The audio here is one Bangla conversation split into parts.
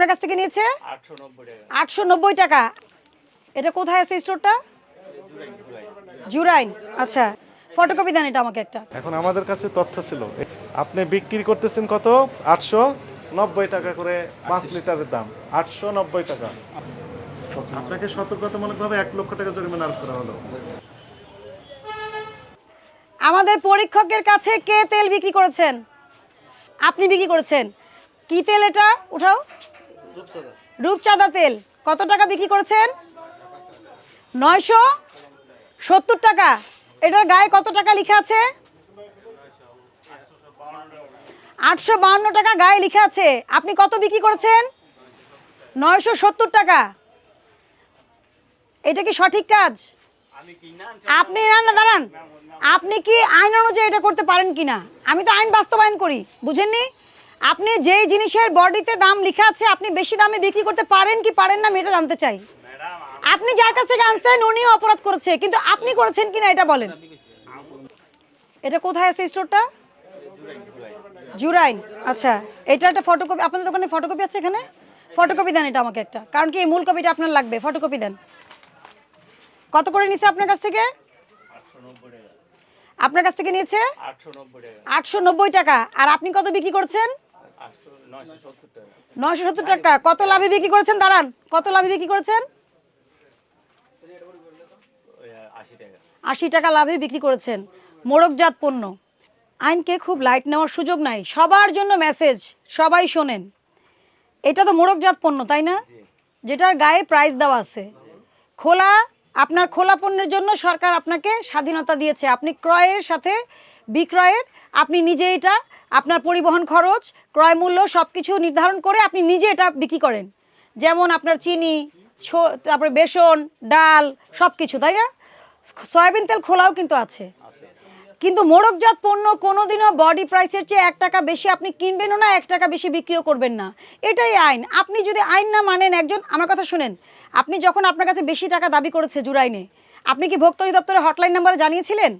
আপনার কাছ থেকে নিয়েছে? আটশো নব্বই টাকা। এটা কোথায় আছে স্টোরটা জুরাইন। আচ্ছা ফটোকপি দেন এটা আমাকে একটা। এখন আমাদের কাছে তথ্য ছিল। আপনি বিক্রি করতেছেন কত? আটশো নব্বই টাকা করে পাঁচ লিটারের দাম। আটশো নব্বই টাকা। আপনাকে সতর্কতামূলকভাবে এক লক্ষ টাকা জরিমানা আরোপ করা হলো। আমাদের পরীক্ষকের কাছে কে তেল বিক্রি করেছেন? আপনি বিক্রি করেছেন। কি তেল এটা? উঠাও। রূপচাঁদা। তেল। কত টাকা বিক্রি করেছেন? নয়শো সত্তর টাকা। এটার গায়ে কত টাকা লেখা আছে? আটশো বাহান্ন টাকা গায়ে লেখা আছে। আপনি কত বিক্রি করেছেন? নয়শো সত্তর টাকা। এটা কি সঠিক কাজ? আমি কি না আপনি না না দাঁড়ান। আপনি কি আইন অনুযায়ী এটা করতে পারেন কি না আমি তো আইন বাস্তবায়ন করি বুঝেননি? আপনি যেই জিনিসের বডিতে দাম লেখা আছে আপনি বেশি দামে বিক্রি করতে পারেন কি পারেন না আমি এটা জানতে চাই। আপনি যার কাছ থেকে আনছেন উনিও অপরাধ করেছে কিন্তু আপনি করেছেন কিনা এটা বলেন। এটা কোথায় আছে স্টোরটা? জুরাইন। আচ্ছা এটা একটা ফটোকপি আপনাদের দোকানে ফটোকপি আছে এখানে? ফটোকপি দেন এটা আমাকে একটা। কারণ কি এই মূল কপিটা আপনার লাগবে ফটোকপি দেন। কত করে নিছে আপনার কাছ থেকে? আপনার কাছ থেকে নিয়েছে? আটশো নব্বই টাকা। আর আপনি কত বিক্রি করছেন? নয়শো সত্তর টাকা। কত লাভে বিক্রি করেছেন? দাঁড়ান। কত লাভে বিক্রি করেছেন? আশি টাকা। আশি টাকা লাভে বিক্রি করেছেন। মোড়কজাত পণ্য। আইনকে খুব লাইট নেওয়ার সুযোগ নাই। সবার জন্য মেসেজ। সবাই শোনেন। এটা তো মোড়কজাত পণ্য তাই না? যেটার গায়ে প্রাইস দেওয়া আছে। খোলা আপনার খোলা পণ্যের জন্য সরকার আপনাকে স্বাধীনতা দিয়েছে। আপনি ক্রয়ের সাথে বিক্রয়ের, আপনি নিজে এটা, আপনার পরিবহন খরচ, ক্রয় মূল্য সব কিছু নির্ধারণ করে আপনি নিজে এটা বিক্রি করেন। যেমন আপনার চিনি তারপরে বেসন, ডাল সব কিছু তাই না? সয়াবিন তেল খোলাও কিন্তু আছে। কিন্তু মোড়কজাত পণ্য কোনোদিনও বডি প্রাইসের চেয়ে এক টাকা বেশি আপনি কিনবেনও না, এক টাকা বেশি বিক্রিও করবেন না। এটাই আইন। আপনি যদি আইন না মানেন একজন, আমার কথা শুনেন, আপনি যখন আপনার কাছে বেশি টাকা দাবি করেছে জুরাইনে, আপনি কি ভোক্তা অধিদপ্তরের হটলাইন নাম্বারে জানিয়েছিলেন?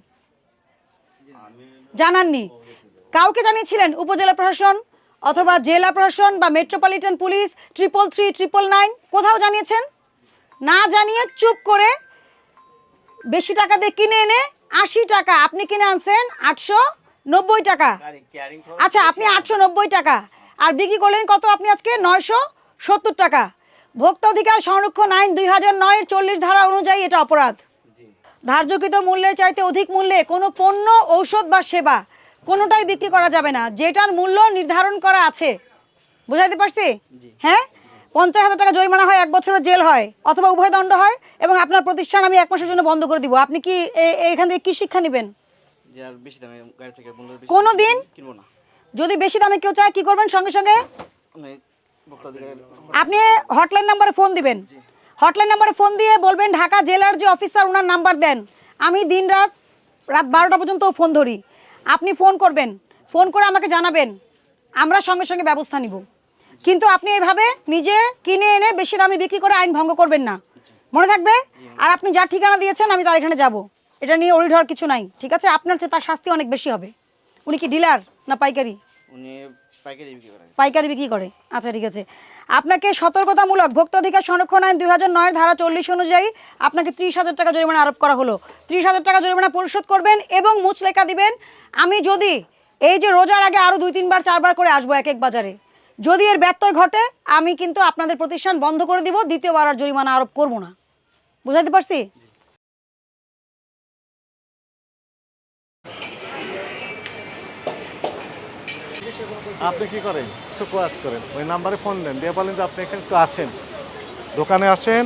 জানাননি। কাউকে জানিয়েছিলেন? উপজেলা প্রশাসন অথবা জেলা প্রশাসন বা metropolitan police triple three triple nine কোথাও জানিয়েছেন? না জানিয়ে চুপ করে বেশি টাকা দিয়ে কিনে এনে আশি টাকা। আপনি কিনে আনছেন আটশো নব্বই টাকা। আচ্ছা আপনি আটশো নব্বই টাকা। আর বিক্রি করলেন কত আপনি আজকে? নয়শো সত্তর টাকা। ভোক্তা অধিকার সংরক্ষণ আইন দুই হাজার নয়ের চল্লিশ ধারা অনুযায়ী এটা অপরাধ। ধার্যকৃত মূল্যের চাইতে অধিক মূল্যে কোনো পণ্য ঔষধ বা সেবা কোনোটাই বিক্রি করা যাবে না। যেটার মূল্য নির্ধারণ করা আছে। বুঝাইতে পারছি? হ্যাঁ? পঞ্চাশ হাজার টাকা জরিমানা হয় এক বছরের জেল হয় অথবা উভয় দণ্ড হয় এবং আপনার প্রতিষ্ঠান আমি এক মাসের জন্য বন্ধ করে দিব। আপনি কি এখান থেকে কি শিক্ষা নেবেন? কোনো দিন যদি বেশি দামে কেউ চায় কি করবেন সঙ্গে সঙ্গে? আপনি হটলাইন নাম্বারে ফোন দিবেন। হটলাইন নাম্বারে ফোন দিয়ে বলবেন ঢাকা জেলার যে অফিসার ওনার নাম্বার দেন। আমি দিন রাত রাত বারোটা পর্যন্ত ফোন ধরি। আপনি ফোন করবেন। ফোন করে আমাকে জানাবেন। আমরা সঙ্গে সঙ্গে ব্যবস্থা নিব। কিন্তু আপনি এইভাবে নিজে কিনে এনে বেশি দামে বিক্রি করে আইন ভঙ্গ করবেন না। মনে থাকবে? আর আপনি যার ঠিকানা দিয়েছেন আমি তার এখানে যাব। এটা নিয়ে ওরি ধর কিছু নাই ঠিক আছে? আপনার চেয়ে তার শাস্তি অনেক বেশি হবে। উনি কি ডিলার না পাইকারি? উনি পাইকারি বিক্রি করেন পাইকারি বিক্রি করে। আচ্ছা ঠিক আছে। আপনাকে সতর্কতামূলক ভোক্তা অধিকার সংরক্ষণ আইন দুই হাজার নয় ধারা চল্লিশ অনুযায়ী আপনাকে ত্রিশ হাজার টাকা জরিমানা আরোপ করা হলো। ত্রিশ হাজার টাকা জরিমানা পরিশোধ করবেন এবং মুচলেখা দিবেন। আমি যদি এই যে রোজার আগে আরও দুই তিনবার চারবার করে আসব এক এক বাজারে যদি এর ব্যত্যয় ঘটে আমি কিন্তু আপনাদের প্রতিষ্ঠান বন্ধ করে দিব দ্বিতীয়বার আর জরিমানা আরোপ করব না। বুঝাতে পারছি? আপনি কি করেন? একটু কাজ করেন। ওই নাম্বারে ফোন দেন দিয়ে বলেন যে আপনি এখানে একটু আসেন। দোকানে আসেন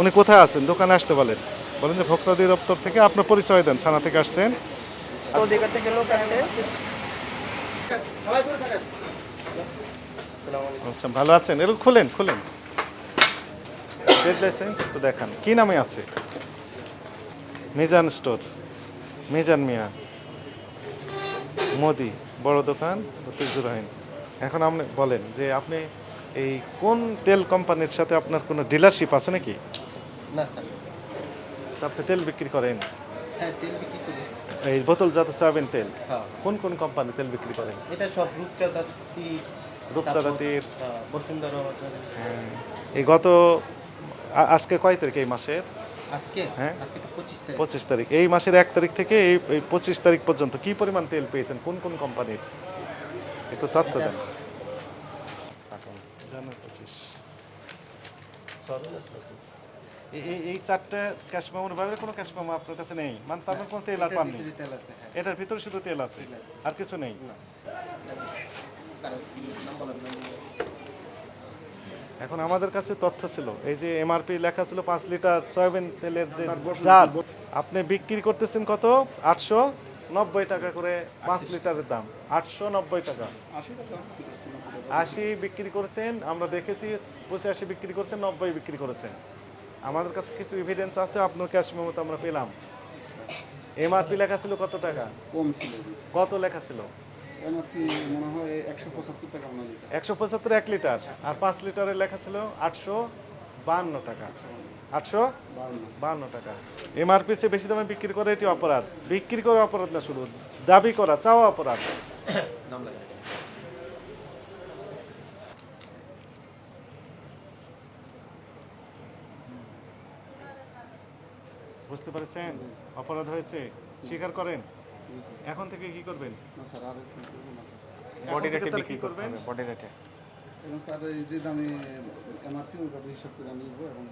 উনি কোথায় আছেন? দোকানে আসতে বলেন। বলেন যে ভোক্তা দপ্তর থেকে আপনার পরিচয় দেন থানা থেকে আসছেন। থেকে লোক আসছে আচ্ছা ভালো আছেন? এরকম খুলেন খুলেন। ট্রেড লাইসেন্স একটু দেখান। কি নামে আছে? মিজান স্টোর। মিজান মিয়া। মোদি। বড় দোকান ঐতিহ্যরহীন এখন আপনি বলেন যে আপনি এই কোন তেল কোম্পানির সাথে আপনার কোনো ডিলারশিপ আছে নাকি? না স্যার। তা আপনি তেল বিক্রি করেন? হ্যাঁ তেল বিক্রি করি। এই বোতলজাত সয়াবিন তেল। হ্যাঁ। কোন কোন কোম্পানি তেল বিক্রি করেন? এটা সব রূপচাঁদাতি রূপচাঁদা তীর বসুন্ধরা এই গত আজকে কয় তারিখ এই মাসের? আজকে? হ্যাঁ। পঁচিশ তারিখ। এই মাসের এক তারিখ থেকে এই পঁচিশ তারিখ পর্যন্ত কি পরিমাণ তেল পেয়েছেন? কোন কোন কোম্পানির? একটু তথ্য দেন। এই- চারটে ক্যাশ মেমোর বাইরে কোনো ক্যাশ মেমো আপনার কাছে নেই? মানে তার কোনো তেল আর পাননি? হ্যাঁ। এটার ভিতরে শুধু তেল আছে? আর কিছু নেই? এখন আমাদের কাছে তথ্য ছিল এই যে এমআরপি লেখা ছিল পাঁচ লিটার সয়াবিন তেলের যে জার আপনি বিক্রি করতেছেন কত? আটশো নব্বই টাকা করে পাঁচ লিটারের দাম আটশো নব্বই টাকা। আশি বিক্রি করেছেন আমরা দেখেছি পঁচাশি বিক্রি করছেন নব্বই বিক্রি করেছেন। আমাদের কাছে কিছু এভিডেন্স আছে আপনার ক্যাশ মেমোতে আমরা পেলাম। এমআরপি লেখা ছিল কত টাকা? কম ছিল। কত লেখা ছিল? এমআরপি মনে হয় একশো পঁচাত্তর টাকা মনে লিটার। একশো পঁচাত্তর এক লিটার। আর পাঁচ লিটারের লেখা ছিল আটশো বাহান্ন টাকা। আটশো বাহান্ন। বাহান্ন টাকা। এমআরপি চেয়ে বেশি দামে বিক্রি করে এটি অপরাধ। বিক্রি করা অপরাধ না শুধু দাবি করা চাওয়া অপরাধ। বুঝতে পারছেন? অপরাধ হয়েছে। স্বীকার করেন? এখন থেকে কি করবেন? না স্যার আর করব না স্যার। এখন থেকে করবেন? বডি করবেন এবং স্যার এই যে দামে এমআরপি ওইভাবে হিসাব করে নিব এবং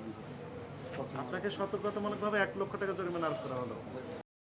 আপনাকে সতর্কতামূলকভাবে এক লক্ষ টাকা জরিমানা আরোপ করা হলো।